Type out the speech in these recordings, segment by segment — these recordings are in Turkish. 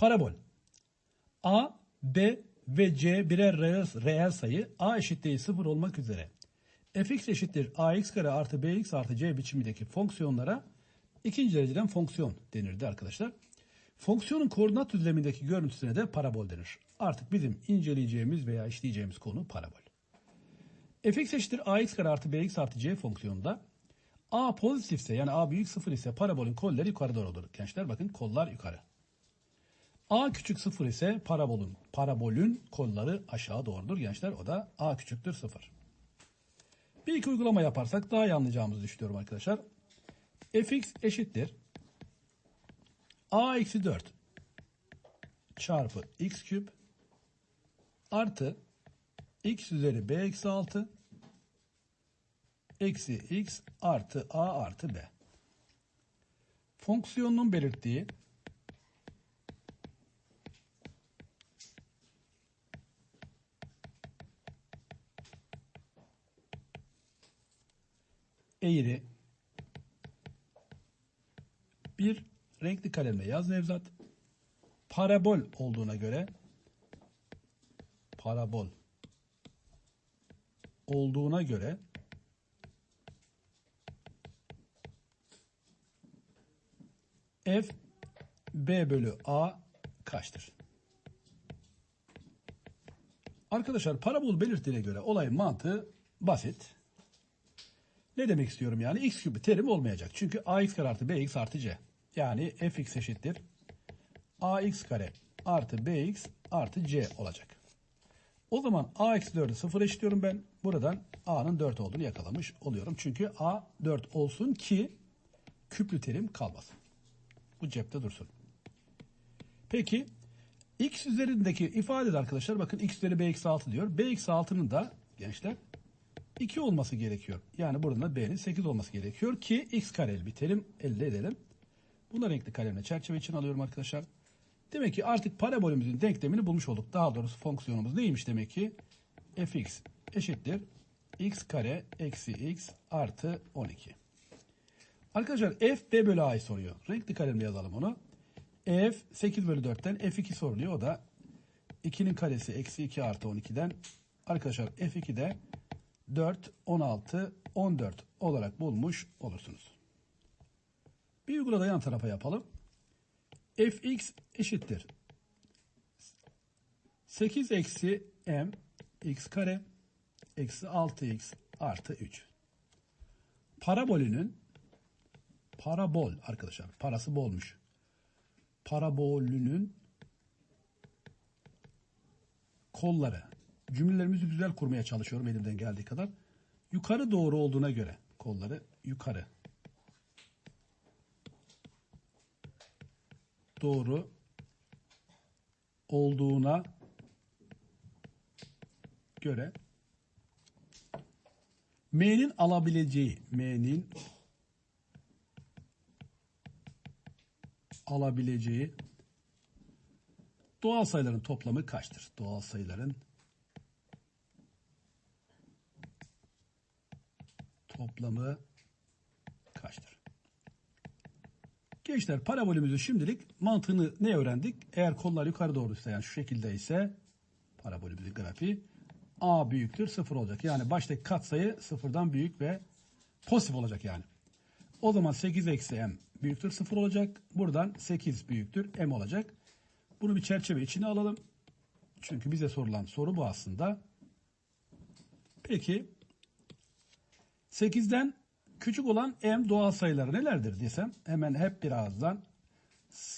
Parabol. A, B ve C birer reel, reel sayı A eşittir 0 olmak üzere. fx eşittir ax kare artı bx artı c biçimindeki fonksiyonlara ikinci dereceden fonksiyon denirdi arkadaşlar. Fonksiyonun koordinat düzlemindeki görüntüsüne de parabol denir. Artık bizim inceleyeceğimiz veya işleyeceğimiz konu parabol. fx eşittir ax kare artı bx artı c fonksiyonunda a pozitifse yani a büyük sıfır ise parabolün kolları yukarı doğru olur. Gençler bakın kollar yukarı. A küçük sıfır ise parabolün, parabolün kolları aşağı doğrudur gençler. O da A küçüktür sıfır. Bir iki uygulama yaparsak daha iyi anlayacağımızı düşünüyorum arkadaşlar. fx eşittir. A eksi 4 çarpı x küp artı x üzeri b eksi 6 eksi x artı a artı b. Fonksiyonun belirttiği eğri bir renkli kalemle yaz Nevzat. Parabol olduğuna göre parabol olduğuna göre f b bölü a kaçtır? Arkadaşlar parabol belirttiğine göre olayın mantığı basit. Ne demek istiyorum yani? x küpü terim olmayacak. Çünkü ax kare artı bx artı c. Yani fx eşittir ax kare artı bx artı c olacak. O zaman a eksi 4'ü 0 eşitliyorum ben. Buradan a'nın 4 olduğunu yakalamış oluyorum. Çünkü a 4 olsun ki küplü terim kalmasın. Bu cepte dursun. Peki x üzerindeki ifade de arkadaşlar bakın x üzeri b eksi 6 diyor. b eksi 6'nın da gençler 2 olması gerekiyor. Yani burada da b'nin 8 olması gerekiyor ki x kareli bir elde edelim. Bunu renkli kalemle çerçeve için alıyorum arkadaşlar. Demek ki artık parabolümüzün denklemini bulmuş olduk. Daha doğrusu fonksiyonumuz neymiş demek ki? fx eşittir x kare eksi x artı 12. Arkadaşlar f b bölü a'yı soruyor. Renkli kalemle yazalım onu. f 8 bölü 4'ten f2 soruluyor. O da 2'nin karesi eksi 2 artı 12'den arkadaşlar f2 de 4, 16, 14 olarak bulmuş olursunuz. Bir uygula da yan tarafa yapalım. fx eşittir. 8 eksi m x kare eksi 6x artı 3. Parabolünün parabol arkadaşlar parası bolmuş. Parabolünün kolları cümlelerimizi güzel kurmaya çalışıyorum elimden geldiği kadar. Yukarı doğru olduğuna göre kolları yukarı doğru olduğuna göre M'nin alabileceği M'nin alabileceği doğal sayıların toplamı kaçtır? Doğal sayıların toplamı kaçtır? Gençler parabolümüzü şimdilik mantığını ne öğrendik? Eğer kollar yukarı doğruysa yani şu şekilde ise parabolümüzün grafiği a büyüktür sıfır olacak. Yani baştaki katsayı sıfırdan büyük ve pozitif olacak yani. O zaman 8 eksi m büyüktür sıfır olacak. Buradan 8 büyüktür m olacak. Bunu bir çerçeve içine alalım. Çünkü bize sorulan soru bu aslında. Peki 8'den küçük olan m doğal sayıları nelerdir desem hemen hep bir ağızdan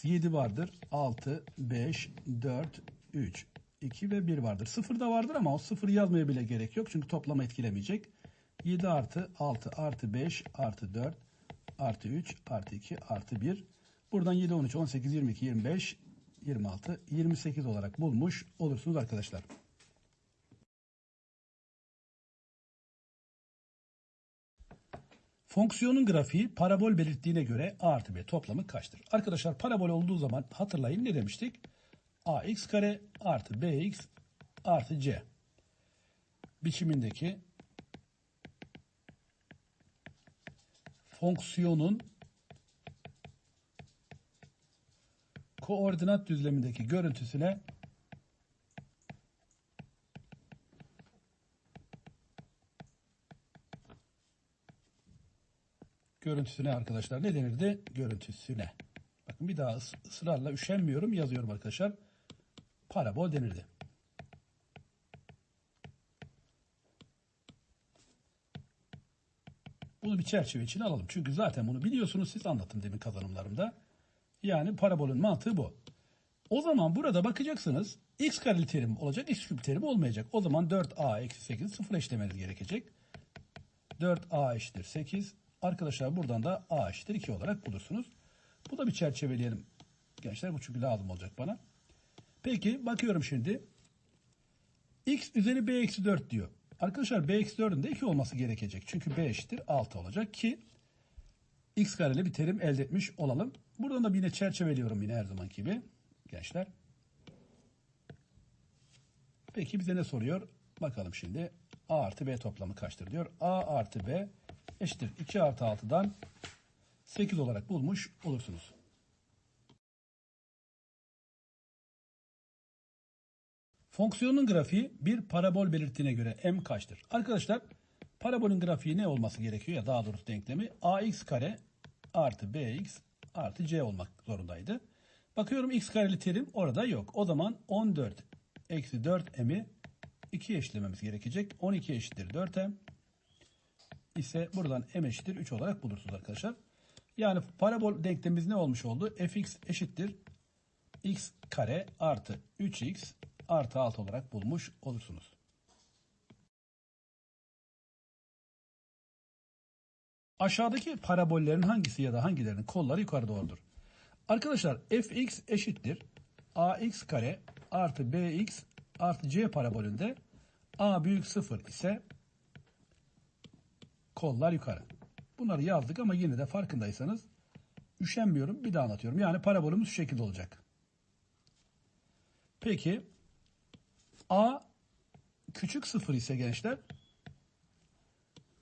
7 vardır, 6, 5, 4, 3, 2 ve 1 vardır. 0 da vardır ama o 0 yazmaya bile gerek yok çünkü toplama etkilemeyecek. 7 artı 6 artı 5 artı 4 artı 3 artı 2 artı 1. Buradan 7, 13, 18, 22, 25, 26, 28 olarak bulmuş olursunuz arkadaşlar. Fonksiyonun grafiği parabol belirttiğine göre a artı b toplamı kaçtır? Arkadaşlar parabol olduğu zaman hatırlayın ne demiştik? ax kare artı bx artı c biçimindeki fonksiyonun koordinat düzlemindeki görüntüsüne görüntüsüne arkadaşlar ne denirdi? Görüntüsüne. Bakın bir daha ıs- ısrarla üşenmiyorum yazıyorum arkadaşlar. Parabol denirdi. Bunu bir çerçeve içine alalım. Çünkü zaten bunu biliyorsunuz siz anlattım demin kazanımlarımda. Yani parabolün mantığı bu. O zaman burada bakacaksınız x kareli terim olacak, x küp terim olmayacak. O zaman 4a eksi 8 sıfır eşlemeniz gerekecek. 4a eşittir 8. Arkadaşlar buradan da a eşittir 2 olarak bulursunuz. Bu da bir çerçeveleyelim. Gençler bu çünkü lazım olacak bana. Peki bakıyorum şimdi. x üzeri b eksi 4 diyor. Arkadaşlar b eksi 4'ün de 2 olması gerekecek. Çünkü b eşittir 6 olacak ki x kareli bir terim elde etmiş olalım. Buradan da yine çerçeveliyorum yine her zamanki gibi gençler. Peki bize ne soruyor? Bakalım şimdi. A artı B toplamı kaçtır diyor. A artı B eşittir 2 artı 6'dan 8 olarak bulmuş olursunuz. Fonksiyonun grafiği bir parabol belirttiğine göre m kaçtır? Arkadaşlar parabolün grafiği ne olması gerekiyor ya daha doğrusu denklemi ax kare artı bx artı c olmak zorundaydı. Bakıyorum x kareli terim orada yok. O zaman 14 eksi 4m'i 2 eşitlememiz gerekecek. 12 eşittir 4m ise buradan m eşittir 3 olarak bulursunuz arkadaşlar. Yani parabol denklemimiz ne olmuş oldu? fx eşittir x kare artı 3x artı 6 olarak bulmuş olursunuz. Aşağıdaki parabollerin hangisi ya da hangilerinin kolları yukarı doğrudur? Arkadaşlar fx eşittir ax kare artı bx artı c parabolünde a büyük 0 ise kollar yukarı. Bunları yazdık ama yine de farkındaysanız üşenmiyorum bir daha anlatıyorum. Yani parabolümüz şu şekilde olacak. Peki a küçük 0 ise gençler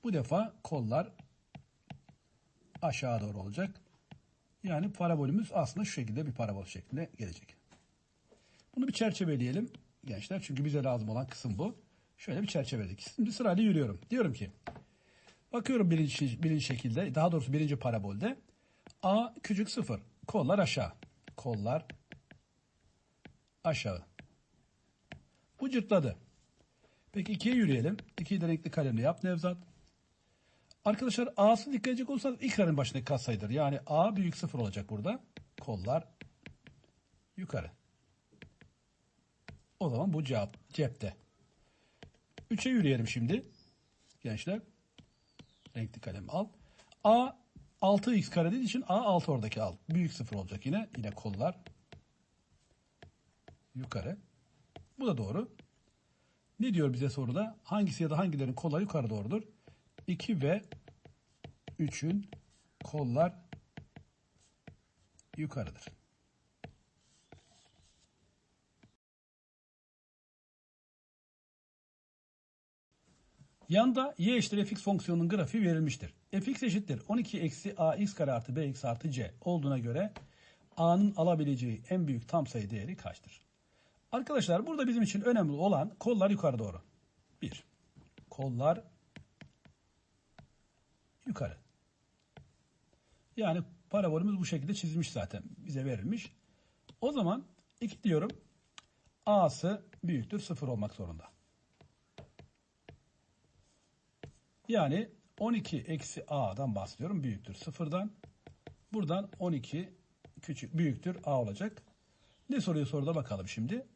bu defa kollar aşağı doğru olacak. Yani parabolümüz aslında şu şekilde bir parabol şeklinde gelecek. Bunu bir çerçeveleyelim gençler. Çünkü bize lazım olan kısım bu. Şöyle bir çerçeveledik. Şimdi sırayla yürüyorum. Diyorum ki bakıyorum birinci, birinci şekilde daha doğrusu birinci parabolde A küçük sıfır. Kollar aşağı. Kollar aşağı. Bu cırtladı. Peki ikiye yürüyelim. İkiyi de renkli kalemle yap Nevzat. Arkadaşlar A'sı dikkat edecek olursanız ilk karenin başındaki katsayıdır. Yani A büyük sıfır olacak burada. Kollar yukarı. O zaman bu cevap cepte. 3'e yürüyelim şimdi. Gençler. Renkli kalem al. A 6x kare dediği için A 6 oradaki al. Büyük sıfır olacak yine. Yine kollar yukarı. Bu da doğru. Ne diyor bize soruda? Hangisi ya da hangilerin kolları yukarı doğrudur? 2 ve 3'ün kollar yukarıdır. Yanda y eşittir fx fonksiyonunun grafiği verilmiştir. fx eşittir 12 eksi ax kare artı bx artı c olduğuna göre a'nın alabileceği en büyük tam sayı değeri kaçtır? Arkadaşlar burada bizim için önemli olan kollar yukarı doğru. 1. Kollar yukarı. Yani parabolümüz bu şekilde çizilmiş zaten. Bize verilmiş. O zaman 2 diyorum. A'sı büyüktür 0 olmak zorunda. Yani 12 eksi A'dan bahsediyorum. Büyüktür 0'dan. Buradan 12 küçük büyüktür A olacak. Ne soruyor soruda bakalım şimdi.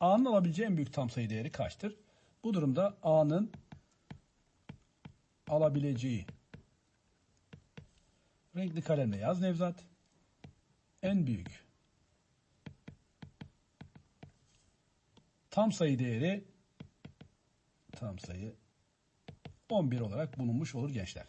A'nın alabileceği en büyük tam sayı değeri kaçtır? Bu durumda A'nın alabileceği renkli kalemle yaz Nevzat. En büyük tam sayı değeri tam sayı 11 olarak bulunmuş olur gençler.